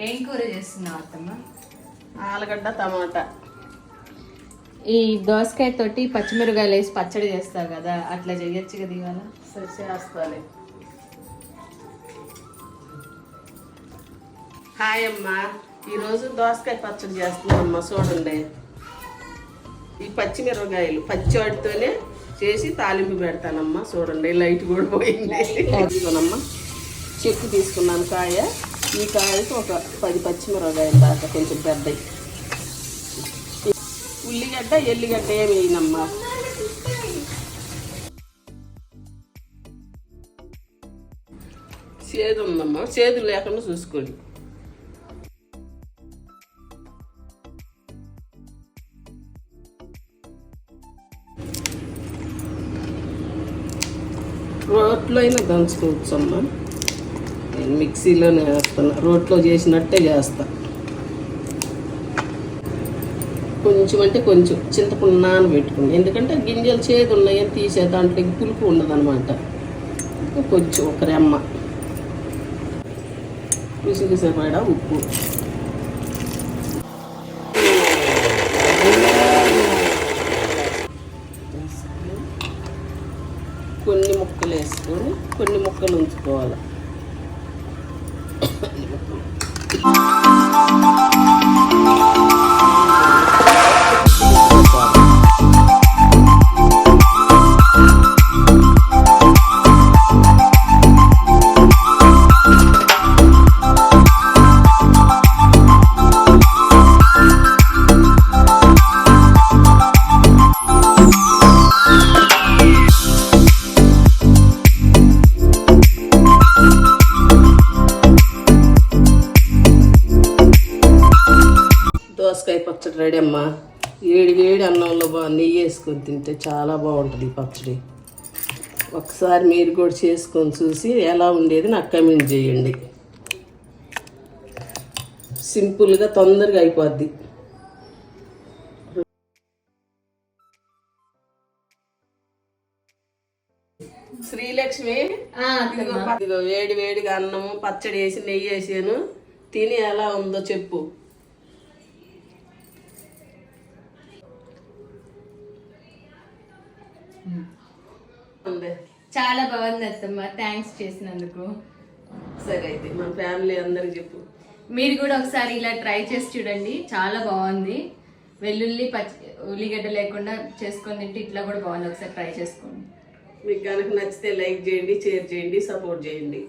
ఏం కూర చేస్తున్నావు అత్తమ్మ? ఆలుగడ్డ టమాటా. ఈ దోసకాయ తోటి పచ్చిమిరకాయలు వేసి పచ్చడి చేస్తావు కదా అట్లా చేయొచ్చు కదా ఇవాళ? సరే చేస్తాలే. హాయ్ అమ్మా. ఈరోజు దోసకాయ పచ్చడి చేస్తున్నానమ్మా చూడండి. ఈ పచ్చిమిరపకాయలు పచ్చి వాటితోనే చేసి తాలింపు పెడతానమ్మా చూడండి. లైట్ కూడా పోయింది. ఇదిగోనమ్మా. చెక్కు తీసుకున్నాను కాయ. ఈ కాయకి ఒక పది పచ్చిమిరపకాయలు దాకా కొంచెం పెద్దవి ఉల్లిగడ్డ ఎల్లిగడ్డ ఏమి వేయనమ్మా. చేదు ఉందమ్మా. చేదు లేకుండా చూసుకోండి. రోట్లో అయినా దంచుకోవచ్చు అమ్మా మిక్సీలోనే చేస్తున్నా. రోట్లో చేసినట్టే చేస్తా. కొంచెం అంటే కొంచెం చింతపండు నానబెట్టుకుని ఎందుకంటే గింజలు చేదు ఉన్నాయని తీసే దాంట్లో పులుపు ఉండదు కొంచెం ఒక రెమ్మ. రుచికి ఉప్పు. కొన్ని ముక్కలు వేసుకొని కొన్ని ముక్కలు ఉంచుకోవాలి. Bye. దోసకాయ పచ్చడి రెడీ అమ్మా. వేడి వేడి అన్నంలో బా నెయ్యి వేసుకొని తింటే చాలా బాగుంటుంది ఈ పచ్చడి. ఒకసారి మీరు కూడా చేసుకొని చూసి ఎలా ఉండేది నాకు కమెంట్ చేయండి. సింపుల్గా తొందరగా అయిపోద్ది. శ్రీలక్ష్మి వేడి వేడిగా అన్నము పచ్చడి వేసి నెయ్యి వేసాను. తిని ఎలా ఉందో చెప్పు. చాలా బాగుంది అత్తమ్మ. థ్యాంక్స్ చేసినందుకు. సరే అయితే మన ఫ్యామిలీ అందరికి చెప్పు. మీరు కూడా ఒకసారి ఇలా ట్రై చేసి చూడండి. చాలా బాగుంది. వెల్లుల్లి పచ్చి ఉల్లిగడ్డ లేకుండా చేసుకొని తింటే ఇట్లా కూడా బాగుంది. ఒకసారి ట్రై చేసుకోండి. మీకు కనుక నచ్చితే లైక్ చేయండి షేర్ చేయండి సపోర్ట్ చేయండి.